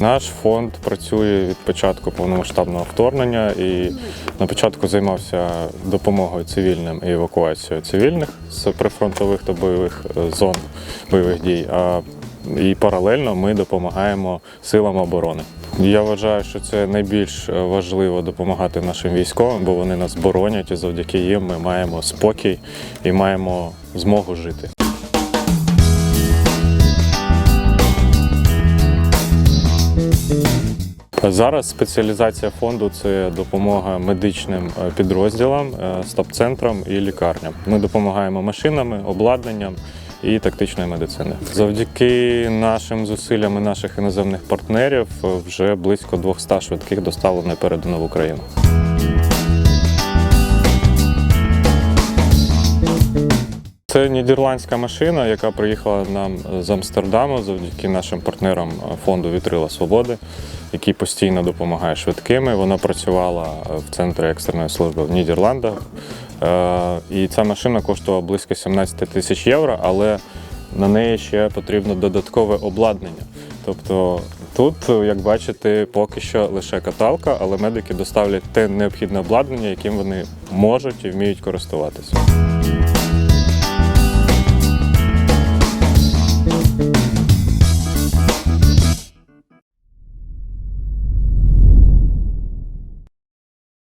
Наш фонд працює від початку повномасштабного вторгнення і на початку займався допомогою цивільним і евакуацією цивільних з прифронтових та бойових е, зон бойових дій. А і паралельно ми допомагаємо силам оборони. Я вважаю, що це найбільш е, важливо допомагати нашим військовим, бо вони нас боронять, і завдяки їм ми маємо спокій і маємо змогу жити. Зараз спеціалізація фонду це допомога медичним е, підрозділам, е, стаб-центрам і лікарням. Ми допомагаємо машинами, обладнанням і тактичною медициною. Завдяки нашим зусиллям і наших іноземних партнерів е, вже близько 200 швидких доставлено і передано в Україну. Це нідерландська машина, яка приїхала нам з Амстердаму завдяки нашим партнерам е, фонду Вітрила Свободи, який постійно допомагає швидкими. Вона працювала е, в центрі екстреної служби в Нідерландах. Е, І ця машина коштувала близько 17 тисяч євро, але на неї ще потрібно додаткове обладнання. Тобто тут, як бачите, поки що лише каталка, але медики доставлять те необхідне обладнання, яким вони можуть і вміють користуватися.